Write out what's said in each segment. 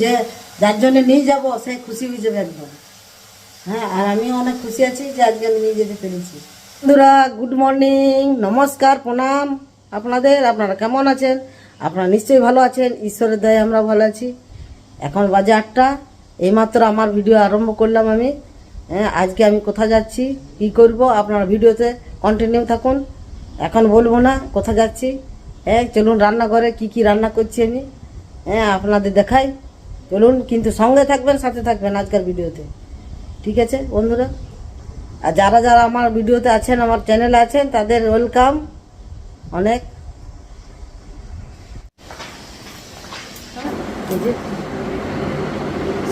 যে যার জন্য নিয়ে যাব, সে খুশি হয়ে যাবে একদম। হ্যাঁ আর আমিও অনেক খুশি আছি যে আজকে আমি নিয়ে যেতে পেরেছি। বন্ধুরা গুড মর্নিং নমস্কার, প্রণাম। আপনাদের, আপনারা কেমন আছেন? আপনারা নিশ্চয়ই ভালো আছেন, ঈশ্বরের দয়ে আমরা ভালো আছি। এখন বাজে আটটা, এইমাত্র আমার ভিডিও আরম্ভ করলাম আমি। হ্যাঁ আজকে আমি কোথায় যাচ্ছি, কি করব, আপনারা ভিডিওতে কন্টিনিউ থাকুন। এখন বলব না কোথায় যাচ্ছি। হ্যাঁ চলুন রান্নাঘরে কি কি রান্না করছি আমি। হ্যাঁ আপনাদের দেখাই। চলুন, কিন্তু সঙ্গে থাকবেন, সাথে থাকবেন আজকের ভিডিওতে। ঠিক আছে, বন্ধুরা? আর যারা যারা আমার ভিডিওতে আছেন, আমার চ্যানেলে আছেন, তাদের ওয়েলকাম অনেক।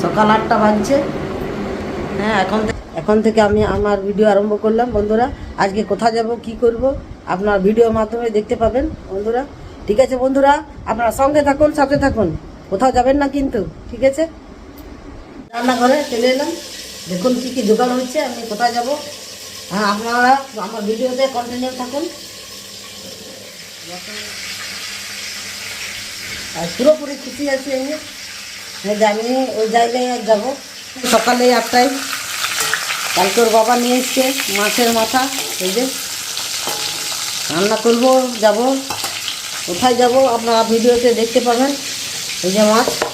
সকাল আটটা বাজছে। হ্যাঁ এখন এখন থেকে আমি আমার ভিডিও আরম্ভ করলাম, বন্ধুরা। আজকে কোথায় যাব, কি করব, আপনার ভিডিওর মাধ্যমে দেখতে পাবেন, বন্ধুরা। ঠিক আছে, বন্ধুরা, আপনারা সঙ্গে থাকুন, সাথে থাকুন। কোথাও যাবেন না কিন্তু, ঠিক আছে? রান্নাঘরে চলে এলাম। দেখুন কী কী জোগাড় হচ্ছে আমি কোথায় যাব? হ্যাঁ আপনারা আমার ভিডিওতে কন্টিনিউ থাকুন। আর পুরোপুরি খুশি আছি আমি। যে আমি ওই জায়গায় যাব। সকালে আটটায় কালকে ওর বাবা নিয়ে এসছে মাছের মাথা। এই যে রান্না করব, যাব। কোথায় যাব আপনারা ভিডিওতে দেখতে পাবেন। এই যে মাছ।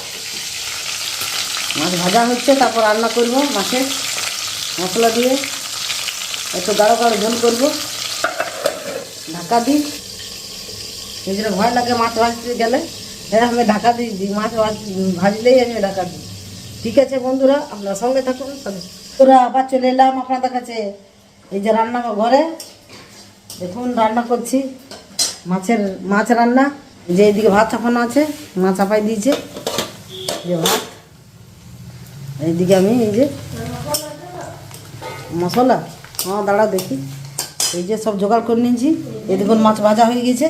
মাছ ভাজা হচ্ছে, তারপর রান্না করব মাছের মশলা দিয়ে। একটু গাঢ় গাঢ় ঝোল করব। ঢাকা দিই। এই জন্য ভয় লাগে মাছ ভাজতে গেলে। হ্যাঁ আমি ঢাকা দিই দিই মাছ ভাজ- ভাজলেই আমি ঢাকা দিই। ঠিক আছে বন্ধুরা, আপনারা সঙ্গে থাকুন। বন্ধুরা, আবার চলে এলাম আপনাদের কাছে। এই যে রান্না ঘরে। দেখুন, রান্না করছি। মাছের, মাছ রান্না। যে এইদিকে ভাত চাপানো আছে মাছ চাপাই দিয়েছে। যে ভাত, এইদিকে আমি এই যে মশলা হ্যাঁ দাঁড়া দেখি। এই যে সব জোগাড় করে নিয়েছি। দেখুন, মাছ ভাজা হয়ে গেছে।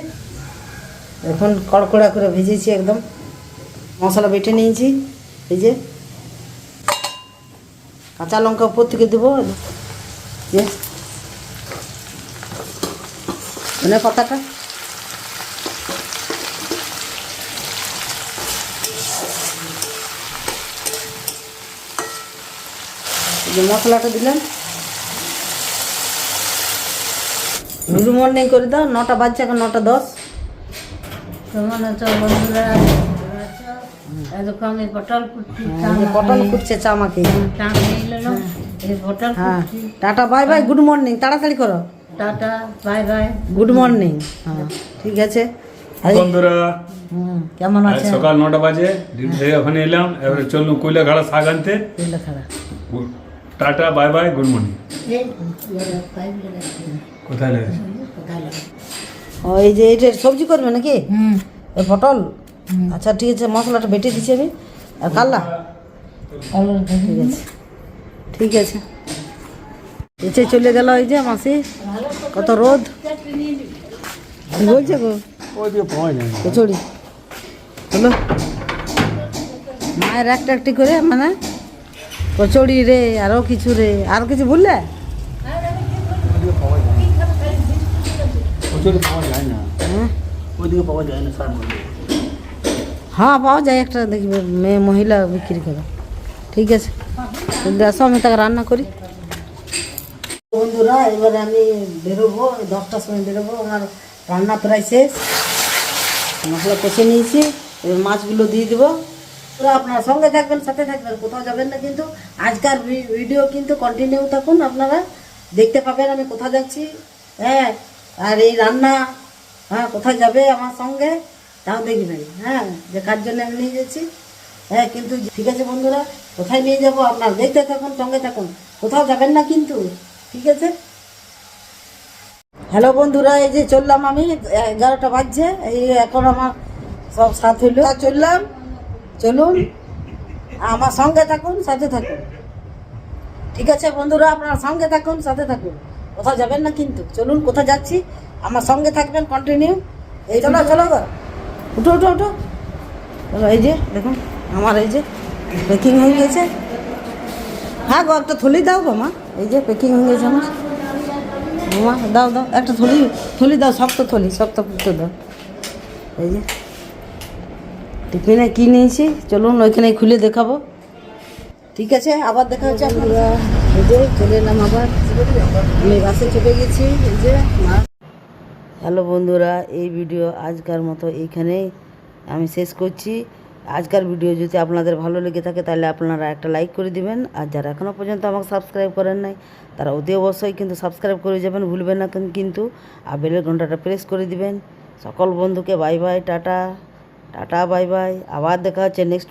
এখন কড়কড়া করে ভেজেছি একদম। মশলা বেটে নিয়েছি। এই যে কাঁচা লঙ্কা উপর থেকে দেবো। যে। ধনে পাতাটা। যে মশলাটা দিলাম। গুড মর্নিং করে দাও নটা বাজছে এখন নটা দশ। কেমন আছো বন্ধুরা? আমি পটল কুচি এই পটল কুটছে চা মাকে চা নিয়ে নিলাম এই পটল হ্যাঁ tata bye bye good morning তাড়াতাড়ি করো। Tata bye bye. Good morning হ্যাঁ ঠিক আছে। বন্ধুরা কেমন আছে সকাল নটা বাজে ডিউটি থেকে ওখানে এলাম এবারে চললাম কইলা ঘাড়া শাক আনতে। খারাপ tata bye bye good morning. কোথায় লাগে ও এই যে এটা সবজি করবে নাকি? হুম। এই পটল? আচ্ছা ঠিক আছে মশলাটা বেটে দিচ্ছি আমি। আর কাল্লা ঠিক আছে। ঠিক আছে। এসে চলে গেল ওই যে মাসি। কত রোদ। কি বলছে গো? ওই কচুরি হলো মায়ের একটা একটি করে মানে কচুরি রে আরও কিছু রে আরও কিছু না। হ্যাঁ? পাওয়া যায় হ্যাঁ পাওয়া যায় একটা দেখবে মেয়ে মহিলা বিক্রি করে। ঠিক আছে। আসো আমি তাকে রান্না করি। বন্ধুরা এবারে আমি বেরোবো দশটার সময় বেরোবো। আমার রান্না প্রায় শেষ। মশলা কষে নিয়েছি। এবার মাছগুলো দিয়ে দেবো। পুরো আপনারা সঙ্গে থাকবেন, সাথে থাকবেন, কোথাও যাবেন না কিন্তু। আজকাল ভিডিও কিন্তু কন্টিনিউ থাকুন আপনারা। দেখতে পাবেন আমি কোথায় যাচ্ছি। হ্যাঁ আর এই রান্না হ্যাঁ কোথায় যাবে আমার সঙ্গে, তাও দেখবেন। হ্যাঁ কার জন্য আমি নিয়ে যাচ্ছি। হ্যাঁ কিন্তু ঠিক আছে বন্ধুরা, কোথায় নিয়ে যাব আপনারা দেখতে থাকুন, সঙ্গে থাকুন। কোথাও যাবেন না কিন্তু, ঠিক আছে? হ্যালো বন্ধুরা, এই যে চললাম আমি এগারোটা বাজছে, এই এখন আমার সব সাথ হইল। চললাম। চলুন, আমার সঙ্গে থাকুন, সাথে থাকুন। ঠিক আছে বন্ধুরা, আপনার সঙ্গে থাকুন, সাথে থাকুন। কোথাও যাবেন না কিন্তু। চলুন কোথায় যাচ্ছি। আমার সঙ্গে থাকবেন কন্টিনিউ এই চলো চলো উঠো উঠো উঠো। এই যে দেখুন আমার এই যে প্যাকিং হয়ে গেছে। হ্যাঁ গো, একটা থলি দাও গো, মা। এই যে প্যাকিং হয়ে গেছে আমার। মা দাও দাও, একটা থলি থলি দাও, শক্ত থলি, শক্ত পুতো দাও। এই যে। টিফিনে কি নিয়েছি? চলুন ওইখানে খুলে দেখাবো। ঠিক আছে, আবার দেখা হচ্ছে আপনারা এই যে, চলে এলাম আবার। আমি বাসে চেপে গেছি, এই যে হ্যালো বন্ধুরা, এই ভিডিও আজকার মতো এইখানেই আমি শেষ করছি। আজকার ভিডিও যদি আপনাদের ভালো লেগে থাকে, তাহলে আপনারা একটা লাইক করে দিবেন। আর যারা এখনও পর্যন্ত আমাকে সাবস্ক্রাইব করেন নাই, তারা অতি অবশ্যই কিন্তু সাবস্ক্রাইব করে যাবেন। ভুলবেন না কিন্তু, আর বেলের ঘন্টাটা প্রেস করে দিবেন। সকল বন্ধুকে bye bye, tata. Tata bye bye আবার দেখা হচ্ছে নেক্সট